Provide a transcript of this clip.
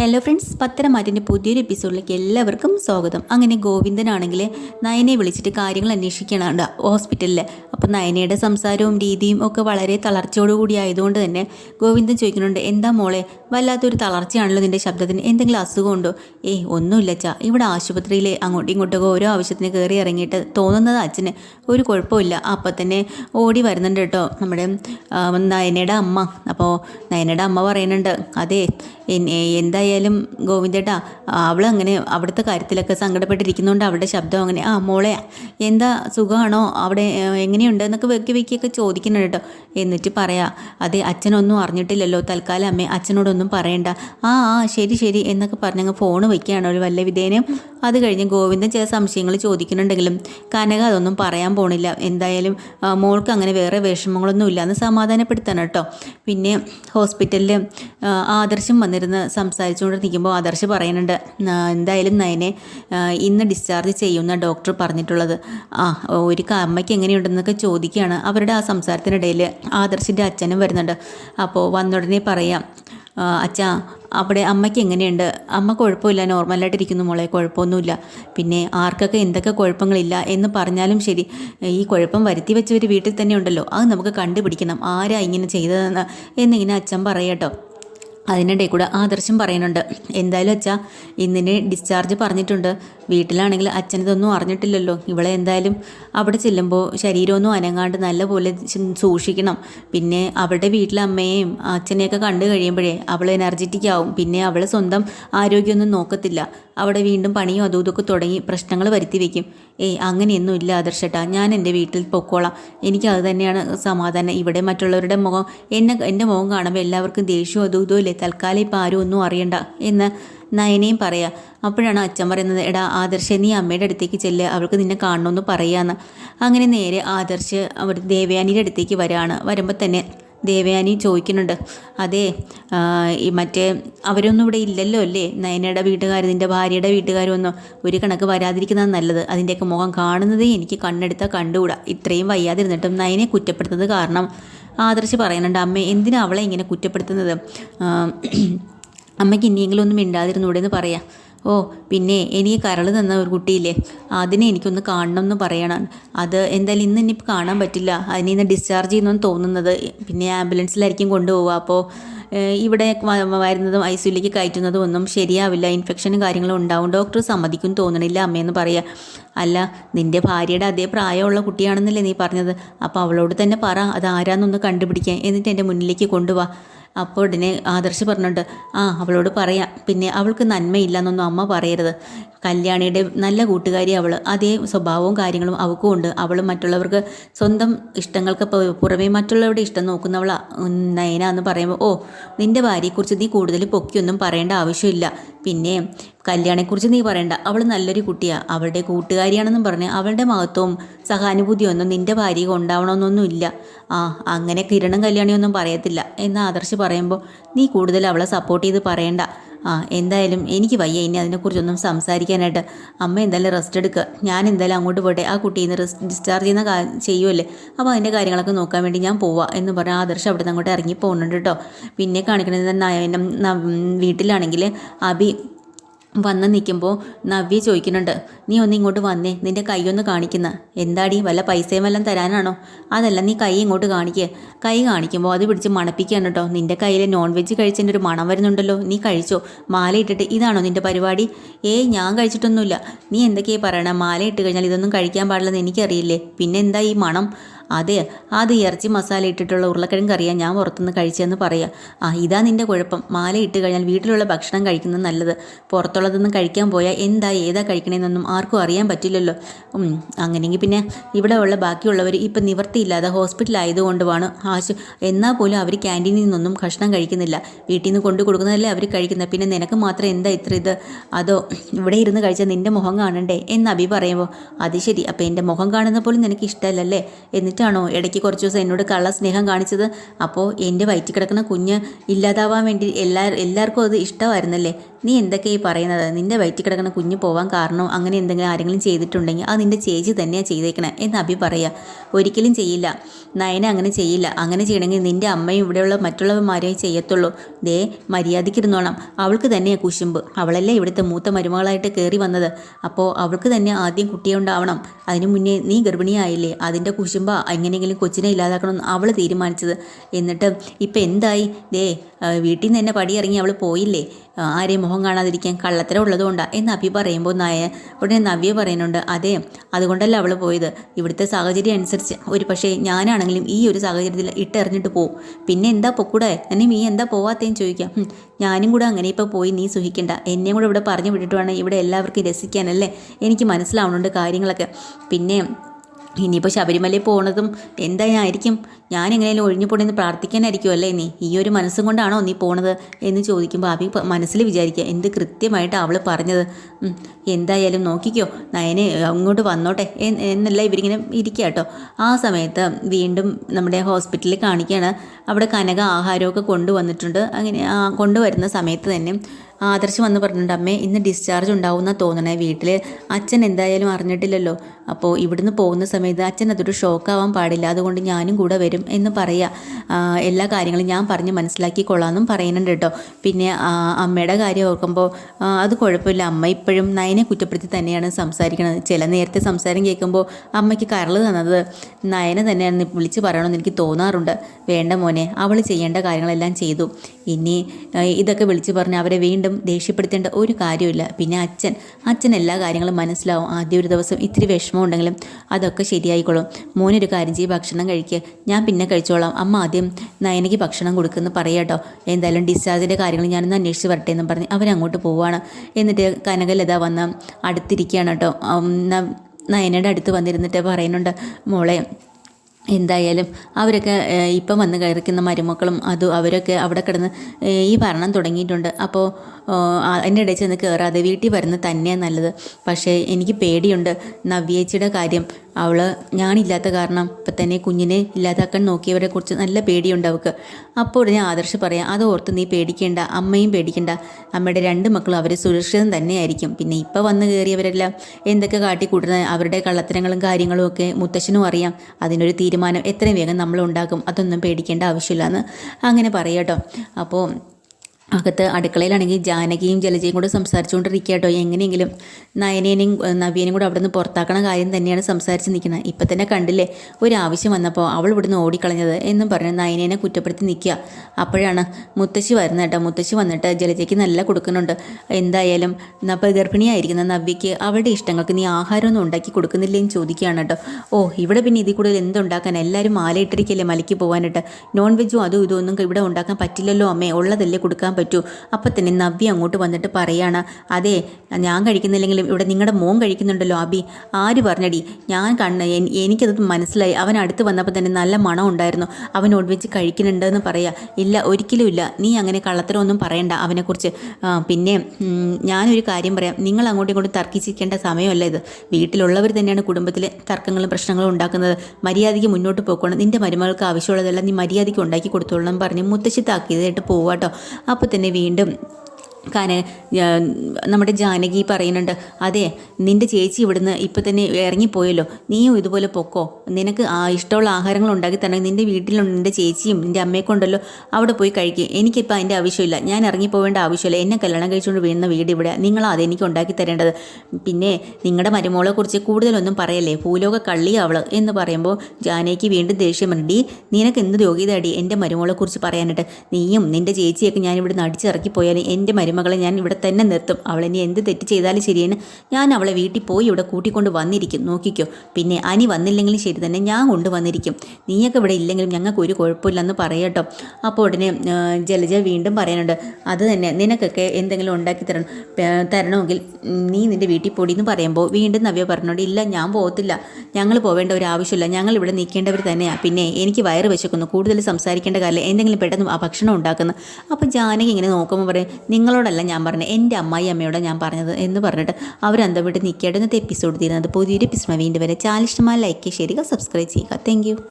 Hello friends പത്തരമാറ്റിന്റെ പുതിയൊരു എപ്പിസോഡിലേക്ക് എല്ലാവർക്കും സ്വാഗതം. അങ്ങനെ ഗോവിന്ദനാണെങ്കിൽ നയനെ വിളിച്ചിട്ട് കാര്യങ്ങൾ അന്വേഷിക്കണുണ്ട് ഹോസ്പിറ്റലിൽ അപ്പോൾ നയനയുടെ സംസാരവും രീതിയും ഒക്കെ വളരെ തളർച്ചയോടുകൂടി ആയതുകൊണ്ട് തന്നെ ഗോവിന്ദൻ ചോദിക്കുന്നുണ്ട് എന്താ മോളെ വല്ലാത്തൊരു തളർച്ചയാണല്ലോ നിന്റെ ശബ്ദത്തിന് എന്തെങ്കിലും അസുഖമുണ്ടോ ഏയ് ഒന്നുമില്ല ചാ ഇവിടെ ആശുപത്രിയിൽ അങ്ങോട്ടും ഇങ്ങോട്ടൊക്കെ ഓരോ ആവശ്യത്തിന് കയറി ഇറങ്ങിയിട്ട് തോന്നുന്നത് അച്ഛന് ഒരു കുഴപ്പമില്ല. അപ്പം തന്നെ ഓടി വരുന്നുണ്ട് കേട്ടോ നമ്മുടെ നയനയുടെ അമ്മ. അപ്പോൾ നയനയുടെ അമ്മ പറയുന്നുണ്ട് അതെ എന്തായാലും ഗോവിന്ദേട്ടാ അവളങ്ങനെ അവിടുത്തെ കാര്യത്തിലൊക്കെ സങ്കടപ്പെട്ടിരിക്കുന്നതുകൊണ്ട് അവളുടെ ശബ്ദം അങ്ങനെ ആ മോളെ എന്താ സുഖമാണോ അവിടെ എങ്ങനെയുണ്ട് എന്നൊക്കെ വെക്കി വെക്കിയൊക്കെ ചോദിക്കുന്നുണ്ട് കേട്ടോ എന്നിട്ട് പറയാ അതെ അച്ഛനൊന്നും അറിഞ്ഞിട്ടില്ലല്ലോ തൽക്കാലം അമ്മേ അച്ഛനോടൊന്നും പറയണ്ട. ആ ആ ശരി ശരി എന്നൊക്കെ പറഞ്ഞങ്ങ് ഫോൺ വയ്ക്കുകയാണ് ഒരു വല്ല വിധേനയും. അത് കഴിഞ്ഞ് ഗോവിന്ദൻ ചില സംശയങ്ങൾ ചോദിക്കുന്നുണ്ടെങ്കിലും കനക അതൊന്നും പറയാൻ പോണില്ല. എന്തായാലും മോൾക്ക് അങ്ങനെ വേറെ വിഷമങ്ങളൊന്നും ഇല്ല എന്ന് സമാധാനപ്പെടുത്തണം കേട്ടോ പിന്നെ ഹോസ്പിറ്റലിൽ ആദർശം വന്നിരുന്ന് സംസാരിച്ചുകൊണ്ട് നിൽക്കുമ്പോൾ ആദർശ് പറയുന്നുണ്ട് എന്തായാലും നയനെ ഇന്ന് ഡിസ്ചാർജ് ചെയ്യുന്ന ഡോക്ടർ പറഞ്ഞിട്ടുള്ളത്. ആ ഒരു അമ്മയ്ക്ക് എങ്ങനെയുണ്ടെന്നൊക്കെ ചോദിക്കുകയാണ്. അവരുടെ ആ സംസാരത്തിനിടയിൽ ആദർശിന്റെ അച്ഛനും വരുന്നുണ്ട്. അപ്പോൾ വന്നുടനെ പറയാം അച്ഛാ അവിടെ അമ്മയ്ക്ക് എങ്ങനെയുണ്ട്? അമ്മ കുഴപ്പമില്ല നോർമലായിട്ട് ഇരിക്കുന്നു മോളെ കുഴപ്പമൊന്നുമില്ല. പിന്നെ ആർക്കൊക്കെ എന്തൊക്കെ കുഴപ്പങ്ങളില്ല എന്ന് പറഞ്ഞാലും ശരി ഈ കുഴപ്പം വരുത്തി വെച്ചവർ വീട്ടിൽ തന്നെ ഉണ്ടല്ലോ അത് നമുക്ക് കണ്ടുപിടിക്കണം. ആരാ ഇങ്ങനെ ചെയ്തതെന്ന്? എന്നിങ്ങനെ അച്ഛൻ പറയട്ടോ. അതിനിടയിൽ കൂടെ ആദർശം പറയുന്നുണ്ട്. എന്തായാലും അച്ഛാ ഇന്നിന് ഡിസ്ചാർജ് പറഞ്ഞിട്ടുണ്ട്. വീട്ടിലാണെങ്കിൽ അച്ഛനതൊന്നും അറിഞ്ഞിട്ടില്ലല്ലോ. ഇവളെ എന്തായാലും അവിടെ ചെല്ലുമ്പോൾ ശരീരമൊന്നും അനങ്ങാണ്ട് നല്ലപോലെ സൂക്ഷിക്കണം. പിന്നെ അവളുടെ വീട്ടിലെ അമ്മയെയും അച്ഛനെയൊക്കെ കണ്ടു കഴിയുമ്പോഴേ അവൾ എനർജറ്റിക് ആവും. പിന്നെ അവൾ സ്വന്തം ആരോഗ്യമൊന്നും നോക്കത്തില്ല. അവിടെ വീണ്ടും പണിയും അതും ഇതൊക്കെ തുടങ്ങി പ്രശ്നങ്ങൾ വരുത്തി വയ്ക്കും ഏയ് അങ്ങനെയൊന്നും ഇല്ല ആദർശട്ടാ. ഞാൻ എന്റെ വീട്ടിൽ പൊക്കോളാം. എനിക്ക് അത് തന്നെയാണ് സമാധാനം. ഇവിടെ മറ്റുള്ളവരുടെ മുഖം എന്നെ എന്റെ മുഖം കാണുമ്പോൾ എല്ലാവർക്കും ദേഷ്യവും അതും ഇതും ഇല്ലേ? തൽക്കാലം ഇപ്പോൾ ആരും ഒന്നും അറിയണ്ട എന്ന് നയനയും പറയാ അപ്പോഴാണ് അച്ഛൻ പറയുന്നത് എടാ ആദർശ നീ അമ്മയുടെ അടുത്തേക്ക് ചെല്ലുക അവൾക്ക് നിന്നെ കാണണമെന്ന് പറയാന്ന്. അങ്ങനെ നേരെ ആദർശ് അവർ ദേവയാനിയുടെ അടുത്തേക്ക് വരാണ്. വരുമ്പോൾ തന്നെ ദേവയാനി ചോദിക്കുന്നുണ്ട് അതെ ഈ മറ്റേ അവരൊന്നും ഇവിടെ ഇല്ലല്ലോ അല്ലേ? നയനയുടെ വീട്ടുകാർ നിന്റെ ഭാര്യയുടെ വീട്ടുകാരൊന്നും ഒരു കണക്ക് വരാതിരിക്കുന്നതാണ് നല്ലത്. അതിന്റെയൊക്കെ മുഖം കാണുന്നതേ എനിക്ക് കണ്ണെടുത്താൽ കണ്ടുകൂടാ. ഇത്രയും വയ്യാതിരുന്നിട്ടും നയനെ കുറ്റപ്പെടുത്തുന്നത് കാരണം. ആദർശ് പറയുന്നുണ്ട് അമ്മ എന്തിനാണ് അവളെ ഇങ്ങനെ കുറ്റപ്പെടുത്തുന്നത്? അമ്മയ്ക്ക് ഇനിയെങ്കിലും ഒന്നും മിണ്ടാതിരുന്നൂടെ എന്ന് പറയാം. ഓ പിന്നെ എനിക്ക് കരൾ തന്ന ഒരു കുട്ടിയില്ലേ? അതിനെ എനിക്കൊന്ന് കാണണം എന്ന് പറയണം. അത് എന്തായാലും ഇന്ന് ഇനിയിപ്പോൾ കാണാൻ പറ്റില്ല. അതിനെ ഇന്ന് ഡിസ്ചാർജ് ചെയ്യുന്നു തോന്നുന്നത്. പിന്നെ ആംബുലൻസിലായിരിക്കും കൊണ്ടുപോവുക. അപ്പോൾ ഇവിടെ വരുന്നതും ഐ സിയിലേക്ക് കയറ്റുന്നതും ഒന്നും ശരിയാവില്ല. ഇൻഫെക്ഷനും കാര്യങ്ങളും ഉണ്ടാവും. ഡോക്ടർ സമ്മതിക്കും തോന്നണില്ല അമ്മയെന്ന് പറയുക അല്ല നിന്റെ ഭാര്യയുടെ അതേ പ്രായമുള്ള കുട്ടിയാണെന്നല്ലേ നീ പറഞ്ഞത്. അപ്പോൾ അവളോട് തന്നെ പറ. അത് ആരാന്നൊന്ന് കണ്ടുപിടിക്കാൻ. എന്നിട്ട് എന്റെ മുന്നിലേക്ക് കൊണ്ടുപോവാ അപ്പോൾ ഉടനെ ആദർശ് പറഞ്ഞുണ്ട് ആ അവളോട് പറയാം. പിന്നെ അവൾക്ക് നന്മയില്ലെന്നൊന്നും അമ്മ പറയരുത്. കല്യാണിയുടെ നല്ല കൂട്ടുകാരി അവൾ അതേ സ്വഭാവവും കാര്യങ്ങളും അവൾക്കും ഉണ്ട്. അവൾ മറ്റുള്ളവർക്ക് സ്വന്തം ഇഷ്ടങ്ങൾക്ക് പുറമേ മറ്റുള്ളവരുടെ ഇഷ്ടം നോക്കുന്നവളാ നയന എന്ന് പറയുമ്പോൾ ഓ നിന്റെ ഭാര്യയെക്കുറിച്ച് നീ കൂടുതൽ പൊക്കിയൊന്നും പറയേണ്ട ആവശ്യമില്ല. പിന്നെ കല്യാണിയെക്കുറിച്ച് നീ പറയണ്ട. അവൾ നല്ലൊരു കുട്ടിയാ. അവളുടെ കൂട്ടുകാരിയാണെന്നും പറഞ്ഞ് അവളുടെ മഹത്വവും സഹാനുഭൂതിയൊന്നും നിന്റെ ഭാര്യ ഭാര്യയ്ക്ക് ഉണ്ടാവണമെന്നൊന്നുമില്ല ആ അങ്ങനെ കിരണം കല്യാണിയൊന്നും പറയത്തില്ല എന്ന് ആദർശ് പറയുമ്പോൾ നീ കൂടുതൽ അവളെ സപ്പോർട്ട് ചെയ്ത് പറയണ്ട. ആ എന്തായാലും എനിക്ക് വയ്യ ഇനി അതിനെക്കുറിച്ചൊന്നും സംസാരിക്കാനായിട്ട്. അമ്മ എന്തായാലും റെസ്റ്റ് എടുക്കുക ഞാൻ എന്തായാലും അങ്ങോട്ട് പോട്ടെ. ആ കുട്ടിയിൽ നിന്ന് റെസ്റ്റ് ഡിസ്ചാർജ് ചെയ്യുന്ന ചെയ്യുമല്ലേ അപ്പോൾ അതിന്റെ കാര്യങ്ങളൊക്കെ നോക്കാൻ വേണ്ടി ഞാൻ പോവാം എന്ന് പറഞ്ഞാൽ ആദർശ് അവിടെ നിന്ന് അങ്ങോട്ട് ഇറങ്ങി പോകുന്നുണ്ട് കേട്ടോ. പിന്നെ കാണിക്കുന്നത് വീട്ടിലാണെങ്കിൽ അബി വന്ന് നിൽക്കുമ്പോൾ നവ്യ ചോദിക്കുന്നുണ്ട് നീ ഒന്ന് ഇങ്ങോട്ട് വന്നേ നിന്റെ കൈ ഒന്ന് കാണിക്കുന്ന. എന്താടി വല്ല പൈസയും വല്ലതും തരാനാണോ? അതല്ല നീ കൈ ഇങ്ങോട്ട് കാണിക്കുക കൈ കാണിക്കുമ്പോൾ അത് പിടിച്ച് മണപ്പിക്കുകയാണ് കേട്ടോ. നിന്റെ കയ്യിൽ നോൺ വെജ് കഴിച്ചതിന്റെ ഒരു മണം വരുന്നുണ്ടല്ലോ നീ കഴിച്ചോ? മാല ഇട്ടിട്ട് ഇതാണോ നിന്റെ പരിപാടി? ഏയ് ഞാൻ കഴിച്ചിട്ടൊന്നുമില്ല. നീ എന്തൊക്കെയാണ് പറയണേ? മാല ഇട്ട് കഴിഞ്ഞാൽ ഇതൊന്നും കഴിക്കാൻ പാടില്ലെന്ന് എനിക്കറിയില്ലേ. പിന്നെ എന്താ ഈ മണം? അതെ അത് ഇറച്ചി മസാല ഇട്ടിട്ടുള്ള ഉരുളക്കിഴങ്ങ് കറിയാണ് ഞാൻ പുറത്തുനിന്ന് കഴിച്ചതെന്ന് പറയാം. ആ ഇതാ നിന്റെ കുഴപ്പം. മാല ഇട്ട് കഴിഞ്ഞാൽ വീട്ടിലുള്ള ഭക്ഷണം കഴിക്കുന്നത് നല്ലത്. പുറത്തുള്ളതൊന്നും കഴിക്കാൻ പോയാൽ എന്താ ഏതാ കഴിക്കണേന്നൊന്നും ആർക്കും അറിയാൻ പറ്റില്ലല്ലോ. അങ്ങനെയെങ്കിൽ പിന്നെ ഇവിടെ ഉള്ള ബാക്കിയുള്ളവർ ഇപ്പം നിവർത്തിയില്ലാതെ ഹോസ്പിറ്റലായതുകൊണ്ടുമാണ് ആശു എന്നാൽ പോലും അവർ ക്യാന്റീനിൽ നിന്നൊന്നും ഭക്ഷണം കഴിക്കുന്നില്ല. വീട്ടിൽ നിന്ന് കൊണ്ടു കൊടുക്കുന്നതല്ലേ അവർ കഴിക്കുന്നത് പിന്നെ നിനക്ക് മാത്രം എന്താ ഇത്ര ഇത്? അതോ ഇവിടെ ഇരുന്ന് കഴിച്ചാൽ നിന്റെ മുഖം കാണണ്ടേ? എന്ന് അഭി പറയുമ്പോൾ അത് ശരി. അപ്പോൾ എന്റെ മുഖം കാണുന്ന പോലും നിനക്ക് ഇഷ്ടമല്ലല്ലേ? എന്നിട്ട് എന്നിട്ടാണോ ഇടയ്ക്ക് കുറച്ച് ദിവസം എന്നോട് കള്ള സ്നേഹം കാണിച്ചത്. അപ്പോൾ എന്റെ വയറ്റിൽ കിടക്കുന്ന കുഞ്ഞ് ഇല്ലാതാവാൻ വേണ്ടി എല്ലാ എല്ലാവർക്കും അത് ഇഷ്ടമായിരുന്നല്ലേ? നീ എന്തൊക്കെയായി പറയുന്നത്? നിന്റെ വയറ്റിൽ കിടക്കുന്ന കുഞ്ഞ് പോവാൻ കാരണോ? അങ്ങനെ എന്തെങ്കിലും ആരെങ്കിലും ചെയ്തിട്ടുണ്ടെങ്കിൽ അത് നിന്റെ ചേച്ചി തന്നെയാണ് ചെയ്തേക്കണേ എന്ന് അഭി പറയുക ഒരിക്കലും ചെയ്യില്ല. നയന അങ്ങനെ ചെയ്യില്ല. അങ്ങനെ ചെയ്യണമെങ്കിൽ നിന്റെ അമ്മയും ഇവിടെയുള്ള മറ്റുള്ളവന്മാരെ ചെയ്യത്തുള്ളൂ. ദേ മര്യാദയ്ക്കിരുന്നോണം. അവൾക്ക് തന്നെയാണ് കുശുമ്പ്. അവളല്ലേ ഇവിടുത്തെ മൂത്ത മരുമകളായിട്ട് കയറി വന്നത്. അപ്പോൾ അവൾക്ക് തന്നെ ആദ്യം കുട്ടിയെ ഉണ്ടാവണം അതിനു മുന്നേ നീ ഗർഭിണിയായില്ലേ? അതിന്റെ കുശുമ്പ. എങ്ങനെയെങ്കിലും കൊച്ചിനെ ഇല്ലാതാക്കണമെന്ന് അവൾ തീരുമാനിച്ചത്. എന്നിട്ട് ഇപ്പം എന്തായി? ദേ വീട്ടിൽ നിന്ന് തന്നെ പടിയിറങ്ങി അവൾ പോയില്ലേ? ആരെയും മുഖം കാണാതിരിക്കാൻ കള്ളത്തരം ഉള്ളതുകൊണ്ടാണ് എന്ന് അഭി പറയുമ്പോൾ നായ ഉടനെ നവ്യ പറയുന്നുണ്ട് അതെ അതുകൊണ്ടല്ല അവൾ പോയത്? ഇവിടുത്തെ സാഹചര്യം അനുസരിച്ച് ഒരു പക്ഷേ ഞാനാണെങ്കിലും ഈ ഒരു സാഹചര്യത്തിൽ ഇട്ടെറിഞ്ഞിട്ട് പോവും. പിന്നെ എന്താ പൊക്കൂടെ? എന്നെ നീ എന്താ പോവാത്തേന്ന് ചോദിക്കാം. ഞാനും കൂടെ അങ്ങനെ ഇപ്പോൾ പോയി നീ സുഹിക്കണ്ട. എന്നെയും കൂടെ ഇവിടെ പറഞ്ഞു വിട്ടിട്ട് വേണം ഇവിടെ എല്ലാവർക്കും രസിക്കാനല്ലേ? എനിക്ക് മനസ്സിലാവുന്നുണ്ട് കാര്യങ്ങളൊക്കെ. പിന്നെ ഇനിയിപ്പോൾ ശബരിമലയിൽ പോണതും എന്തായിരിക്കും ഞാൻ എങ്ങനെയാലും ഒഴിഞ്ഞു പോണെന്ന് പ്രാർത്ഥിക്കാനായിരിക്കും അല്ലേ നീ? ഈ ഒരു മനസ്സും കൊണ്ടാണോ നീ പോണത്? എന്ന് ചോദിക്കുമ്പോൾ അഭി മനസ്സിൽ വിചാരിക്കുക എന്ത് കൃത്യമായിട്ട് അവൾ പറഞ്ഞത്? എന്തായാലും നോക്കിക്കോ നയനെ അങ്ങോട്ട് വന്നോട്ടെ എന്നല്ല ഇവരിങ്ങനെ ഇരിക്കുക കേട്ടോ. ആ സമയത്ത് വീണ്ടും നമ്മുടെ ഹോസ്പിറ്റലിൽ കാണിക്കുകയാണ് അവിടെ കനക ആഹാരമൊക്കെ കൊണ്ടുവന്നിട്ടുണ്ട്. അങ്ങനെ കൊണ്ടുവരുന്ന സമയത്ത് തന്നെ ആദർശ് വന്ന് പറഞ്ഞിട്ടുണ്ട് അമ്മേ ഇന്ന് ഡിസ്ചാർജ് ഉണ്ടാവുന്ന തോന്നണേ വീട്ടിൽ അച്ഛൻ എന്തായാലും അറിഞ്ഞിട്ടില്ലല്ലോ. അപ്പോൾ ഇവിടുന്ന് പോകുന്ന സമയത്ത് അച്ഛൻ അതൊരു ഷോക്ക് ആവാൻ പാടില്ല. അതുകൊണ്ട് ഞാനും കൂടെ വരും എന്ന് പറയുക എല്ലാ കാര്യങ്ങളും ഞാൻ പറഞ്ഞ് മനസ്സിലാക്കി കൊള്ളാമെന്നും പറയുന്നുണ്ട് കേട്ടോ. പിന്നെ അമ്മയുടെ കാര്യം ഓർക്കുമ്പോൾ അത് കുഴപ്പമില്ല. അമ്മ ഇപ്പോഴും നയനെ കുറ്റപ്പെടുത്തി തന്നെയാണ് സംസാരിക്കുന്നത് ചില നേരത്തെ സംസാരം കേൾക്കുമ്പോൾ അമ്മയ്ക്ക് കരൾ തന്നത് നയനെ തന്നെയാണ് വിളിച്ച് പറയണമെന്ന് എനിക്ക് തോന്നാറുണ്ട്. വേണ്ട മോനെ അവൾ ചെയ്യേണ്ട കാര്യങ്ങളെല്ലാം ചെയ്തു. ഇനി ഇതൊക്കെ വിളിച്ച് പറഞ്ഞ് അവരെ വീണ്ടും ദേഷ്യപ്പെടുത്തേണ്ട ഒരു കാര്യമില്ല പിന്നെ അച്ഛൻ. അച്ഛൻ എല്ലാ കാര്യങ്ങളും മനസ്സിലാവും. ആദ്യ ഒരു ദിവസം ഇത്തിരി വിഷമം ഉണ്ടെങ്കിലും അതൊക്കെ ശരിയായിക്കോളും. മോനൊരു കാര്യം ചെയ്യും ഭക്ഷണം കഴിക്കുക ഞാൻ പിന്നെ കഴിച്ചോളാം. അമ്മ ആദ്യം നയനയ്ക്ക് ഭക്ഷണം കൊടുക്കുമെന്ന് പറയാട്ടോ എന്തായാലും ഡിസ്ചാർജിന്റെ കാര്യങ്ങൾ ഞാനൊന്ന് അന്വേഷിച്ച് വരട്ടെ എന്ന് പറഞ്ഞ് അവരങ്ങോട്ട് പോവാണ്. എന്നിട്ട് കനകലത വന്ന് അടുത്തിരിക്കുകയാണ് കേട്ടോ. നയനയുടെ അടുത്ത് വന്നിരുന്നിട്ട് പറയുന്നുണ്ട് മോളെ എന്തായാലും അവരൊക്കെ ഇപ്പം വന്ന് കയറിക്കുന്ന മരുമക്കളും അതും അവരൊക്കെ അവിടെ കിടന്ന് ഈ ഭരണം തുടങ്ങിയിട്ടുണ്ട്. അപ്പോൾ എന്റെ ഇടയിൽ ചെന്ന് കയറാതെ വീട്ടിൽ വരുന്നത് തന്നെയാണ് നല്ലത്. പക്ഷേ എനിക്ക് പേടിയുണ്ട് നവ്യേച്ചിയുടെ കാര്യം. അവൾ ഞാനില്ലാത്ത കാരണം ഇപ്പം തന്നെ കുഞ്ഞിനെ ഇല്ലാതാക്കാൻ നോക്കിയവരെ കുറിച്ച് നല്ല പേടിയുണ്ട് അവൾക്ക് അപ്പോൾ ഞാൻ ആദർശ് പറയാം അത് ഓർത്ത് നീ പേടിക്കേണ്ട അമ്മയും പേടിക്കേണ്ട. അമ്മയുടെ രണ്ട് മക്കളും അവർ സുരക്ഷിതം തന്നെയായിരിക്കും. പിന്നെ ഇപ്പോൾ വന്ന് കയറിയവരെല്ലാം എന്തൊക്കെ കാട്ടിക്കൂട്ടുന്ന അവരുടെ കള്ളത്തരങ്ങളും കാര്യങ്ങളും ഒക്കെ മുത്തശ്ശനും അറിയാം. അതിനൊരു തീരുമാനം എത്രയും വേഗം നമ്മൾ ഉണ്ടാക്കും. അതൊന്നും പേടിക്കേണ്ട ആവശ്യമില്ലെന്ന് അങ്ങനെ പറയാം കേട്ടോ അപ്പോൾ അകത്ത് അടുക്കളയിലാണെങ്കിൽ ജാനകിയും ജലജയും കൂടെ സംസാരിച്ചുകൊണ്ടിരിക്കുക കേട്ടോ എങ്ങനെയെങ്കിലും നയനേനെയും നവ്യേനെയും കൂടെ അവിടെ നിന്ന് പുറത്താക്കണ കാര്യം തന്നെയാണ് സംസാരിച്ച് നിൽക്കുന്നത്. ഇപ്പം തന്നെ കണ്ടില്ലേ ഒരു ആവശ്യം വന്നപ്പോൾ അവൾ ഇവിടുന്ന് ഓടിക്കളഞ്ഞത് എന്നും പറഞ്ഞ് നയനേനെ കുറ്റപ്പെടുത്തി നിൽക്കുക. അപ്പോഴാണ് മുത്തശ്ശി വരുന്നത് കേട്ടോ. മുത്തശ്ശി വന്നിട്ട് ജലജയ്ക്ക് നല്ല കൊടുക്കുന്നുണ്ട്. എന്തായാലും അപ്പോൾ ഗർഭിണിയായിരിക്കുന്ന നവ്യയ്ക്ക് അവളുടെ ഇഷ്ടങ്ങൾക്ക് നീ ആഹാരമൊന്നും ഉണ്ടാക്കി കൊടുക്കുന്നില്ലേന്ന് ചോദിക്കുകയാണ് കേട്ടോ. ഓ ഇവിടെ പിന്നെ ഇതിൽ കൂടുതൽ എന്തുണ്ടാക്കാൻ? എല്ലാവരും മാലയിട്ടിരിക്കല്ലേ മലയ്ക്ക് പോകാനായിട്ട്? നോൺ വെജും അതും ഇതും ഒന്നും ഇവിടെ ഉണ്ടാക്കാൻ പറ്റില്ലല്ലോ അമ്മേ. ഉള്ളതല്ലേ കൊടുക്കാൻ പറ്റൂ. അപ്പം തന്നെ നവ്യ അങ്ങോട്ട് വന്നിട്ട് പറയാണ് അതെ ഞാൻ കഴിക്കുന്നില്ലെങ്കിലും ഇവിടെ നിങ്ങളുടെ മോൻ കഴിക്കുന്നുണ്ടല്ലോ അബി. ആര് പറഞ്ഞടി? ഞാൻ കണ്ണ് എനിക്കത് മനസ്സിലായി. അവൻ അടുത്ത് വന്നപ്പോൾ തന്നെ നല്ല മണം ഉണ്ടായിരുന്നു. അവൻ ഒടുവിച്ച് കഴിക്കുന്നുണ്ടെന്ന് പറയാ. ഇല്ല ഒരിക്കലും ഇല്ല. നീ അങ്ങനെ കള്ളത്തരമൊന്നും പറയണ്ട അവനെക്കുറിച്ച്. പിന്നെ ഞാനൊരു കാര്യം പറയാം. നിങ്ങൾ അങ്ങോട്ടും ഇങ്ങോട്ടും തർക്കിച്ചിരിക്കേണ്ട സമയമല്ല ഇത്. വീട്ടിലുള്ളവർ തന്നെയാണ് കുടുംബത്തിലെ തർക്കങ്ങളും പ്രശ്നങ്ങളും ഉണ്ടാക്കുന്നത്. മര്യാദയ്ക്ക് മുന്നോട്ട് പോകണം നിന്റെ മരുമകൾക്ക് ആവശ്യമുള്ളതെല്ലാം നീ മര്യാദയ്ക്ക് ഉണ്ടാക്കി കൊടുത്തോളണം പറഞ്ഞ് മുത്തശ്ശി താക്കിയതായിട്ട് പോവാട്ടോ. അപ്പോൾ തന്നെ വീണ്ടും കാന നമ്മുടെ ജാനകി പറയുന്നുണ്ട് അതെ നിന്റെ ചേച്ചി ഇവിടുന്ന് ഇപ്പം തന്നെ ഇറങ്ങിപ്പോയല്ലോ നീയും ഇതുപോലെ പൊക്കോ? നിനക്ക് ആ ഇഷ്ടമുള്ള ആഹാരങ്ങൾ ഉണ്ടാക്കി തന്നെ നിന്റെ വീട്ടിലുണ്ട് നിന്റെ ചേച്ചിയും നിന്റെ അമ്മയെ കൊണ്ടല്ലോ അവിടെ പോയി കഴിക്കുക എനിക്കിപ്പോൾ അതിന്റെ ആവശ്യമില്ല. ഞാൻ ഇറങ്ങിപ്പോവേണ്ട ആവശ്യമില്ല. എന്നെ കല്യാണം കഴിച്ചുകൊണ്ട് വീഴുന്ന വീട് ഇവിടെ. നിങ്ങളാ അത് എനിക്ക് ഉണ്ടാക്കി തരേണ്ടത്. പിന്നെ നിങ്ങളുടെ മരുമോളെക്കുറിച്ച് കൂടുതലൊന്നും പറയല്ലേ? ഭൂലോക കള്ളി അവൾ എന്ന് പറയുമ്പോൾ ജാനകിക്ക് വീണ്ടും ദേഷ്യം വേണ്ടി നിനക്ക് എന്ത് യോഗ്യതയടി എന്റെ മരുമോളെക്കുറിച്ച് പറയാനായിട്ട് നീയും നിന്റെ ചേച്ചിയൊക്കെ ഞാൻ ഇവിടെ അടിച്ചിറക്കി പോയാലും എന്റെ മരുമകളെ ഞാൻ ഇവിടെ തന്നെ നിർത്തും. അവളിനി എന്ത് തെറ്റ് ചെയ്താലും ശരിയാണ് ഞാൻ അവളെ വീട്ടിൽ പോയി ഇവിടെ കൂട്ടിക്കൊണ്ട് വന്നിരിക്കും. നോക്കിക്കോ. പിന്നെ അനി വന്നില്ലെങ്കിലും ശരി തന്നെ ഞാൻ കൊണ്ടുവന്നിരിക്കും. നീയൊക്കെ ഇവിടെ ഇല്ലെങ്കിലും ഞങ്ങൾക്ക് ഒരു കുഴപ്പമില്ലെന്ന് പറയട്ടോ അപ്പോൾ ഉടനെ ജലജ വീണ്ടും പറയാനുണ്ട് അത് തന്നെ നിനക്കൊക്കെ എന്തെങ്കിലും ഉണ്ടാക്കി തരണം തരണമെങ്കിൽ നീ നിന്റെ വീട്ടിൽ പൊടി എന്ന് പറയുമ്പോൾ വീണ്ടും നവ്യ പറഞ്ഞോണ്ട് ഇല്ല ഞാൻ പോകത്തില്ല. ഞങ്ങൾ പോവേണ്ട ഒരു ആവശ്യമില്ല. ഞങ്ങൾ ഇവിടെ നിൽക്കേണ്ടവർ തന്നെയാണ് പിന്നെ എനിക്ക് വയറ് വിശക്കുന്നു. കൂടുതൽ സംസാരിക്കേണ്ട കാര്യം എന്തെങ്കിലും പെട്ടെന്ന് ആ ഭക്ഷണം ഉണ്ടാക്കുന്നു. അപ്പോൾ ജാനകി ഇങ്ങനെ നോക്കുമ്പോൾ പറയും നിങ്ങളോട് നിങ്ങളോടല്ല ഞാൻ പറഞ്ഞത്. എന്റെ അമ്മായി അമ്മയോടാണ് ഞാൻ പറഞ്ഞത് എന്ന് പറഞ്ഞിട്ട് അവരെന്താ വിട്ട് നിൽക്കേണ്ട ഇന്നത്തെ എപ്പിസോഡ് തീരുന്നത്. പുതിയൊരു എപ്പിസോഡ് വീണ്ടും വരെ. ചാനൽ ഇഷ്ടമായ ലൈക്ക് ചെയ്യുക സബ്സ്ക്രൈബ് ചെയ്യുക. താങ്ക്